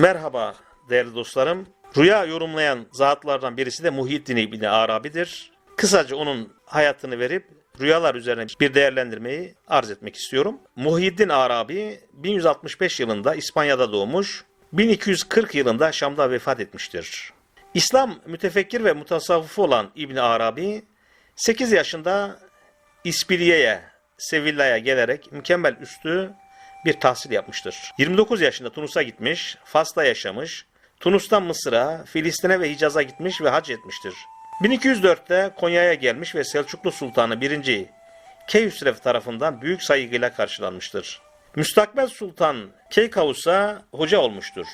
Merhaba değerli dostlarım. Rüya yorumlayan zatlardan birisi de Muhyiddin İbni Arabi'dir. Kısaca onun hayatını verip rüyalar üzerine bir değerlendirmeyi arz etmek istiyorum. Muhyiddin Arabi 1165 yılında İspanya'da doğmuş, 1240 yılında Şam'da vefat etmiştir. İslam mütefekkir ve mutasavvıfı olan İbn Arabi 8 yaşında İspiliye'ye, Sevilla'ya gelerek mükemmel üstü bir tahsil yapmıştır. 29 yaşında Tunus'a gitmiş, Fas'ta yaşamış, Tunus'tan Mısır'a, Filistin'e ve Hicaz'a gitmiş ve hac etmiştir. 1204'te Konya'ya gelmiş ve Selçuklu Sultanı 1. Keyhüsrev tarafından büyük saygıyla karşılanmıştır. Müstakbel Sultan Keykavus'a hoca olmuştur.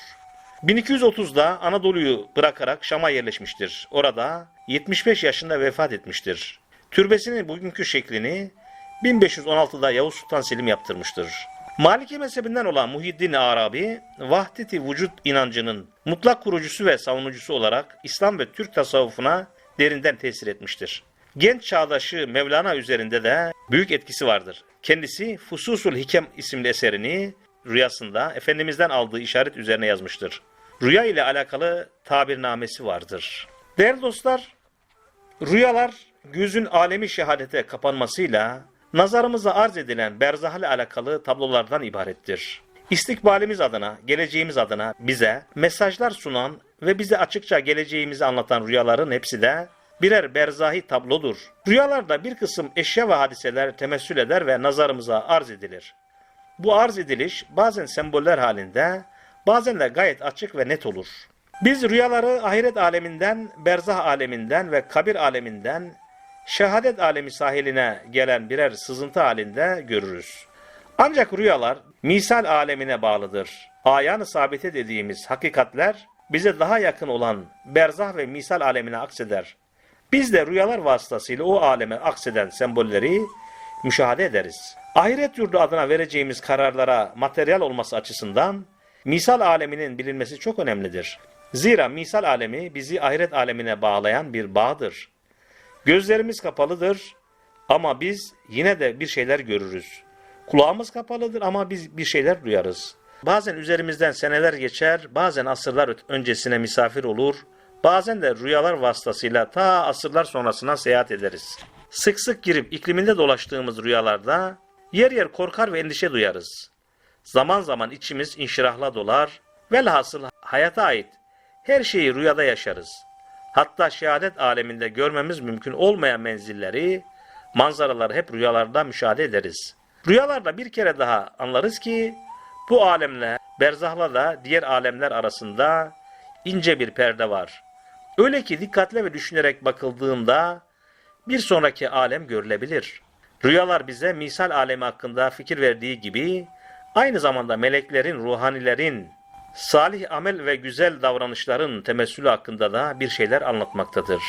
1230'da Anadolu'yu bırakarak Şam'a yerleşmiştir. Orada 75 yaşında vefat etmiştir. Türbesinin bugünkü şeklini 1516'da Yavuz Sultan Selim yaptırmıştır. Maliki mezhebinden olan Muhiddin Arabi, vahdeti vücut inancının mutlak kurucusu ve savunucusu olarak İslam ve Türk tasavvufuna derinden tesir etmiştir. Genç çağdaşı Mevlana üzerinde de büyük etkisi vardır. Kendisi Fususul Hikem isimli eserini rüyasında Efendimiz'den aldığı işaret üzerine yazmıştır. Rüya ile alakalı tabirnamesi vardır. Değerli dostlar, rüyalar gözün alemi şehadete kapanmasıyla nazarımıza arz edilen berzah alakalı tablolardan ibarettir. İstikbalimiz adına, geleceğimiz adına bize mesajlar sunan ve bize açıkça geleceğimizi anlatan rüyaların hepsi de birer berzahi tablodur. Rüyalarda bir kısım eşya ve hadiseler temessül eder ve nazarımıza arz edilir. Bu arz ediliş bazen semboller halinde, bazen de gayet açık ve net olur. Biz rüyaları ahiret aleminden, berzah aleminden ve kabir aleminden, şehadet alemi sahiline gelen birer sızıntı halinde görürüz. Ancak rüyalar misal alemine bağlıdır. Ayanı sabite dediğimiz hakikatler bize daha yakın olan berzah ve misal alemine akseder. Biz de rüyalar vasıtasıyla o aleme akseden sembolleri müşahede ederiz. Ahiret yurdu adına vereceğimiz kararlara materyal olması açısından misal aleminin bilinmesi çok önemlidir. Zira misal alemi bizi ahiret alemine bağlayan bir bağdır. Gözlerimiz kapalıdır ama biz yine de bir şeyler görürüz. Kulağımız kapalıdır ama biz bir şeyler duyarız. Bazen üzerimizden seneler geçer, bazen asırlar öncesine misafir olur, bazen de rüyalar vasıtasıyla ta asırlar sonrasına seyahat ederiz. Sık sık girip ikliminde dolaştığımız rüyalarda yer yer korkar ve endişe duyarız. Zaman zaman içimiz inşirahla dolar, velhasıl hayata ait her şeyi rüyada yaşarız. Hatta şehadet aleminde görmemiz mümkün olmayan menzilleri, manzaraları hep rüyalarda müşahede ederiz. Rüyalarda bir kere daha anlarız ki bu alemle, berzahla da diğer alemler arasında ince bir perde var. Öyle ki dikkatle ve düşünerek bakıldığında bir sonraki alem görülebilir. Rüyalar bize misal alemi hakkında fikir verdiği gibi aynı zamanda meleklerin, ruhanilerin, salih amel ve güzel davranışların temessülü hakkında da bir şeyler anlatmaktadır.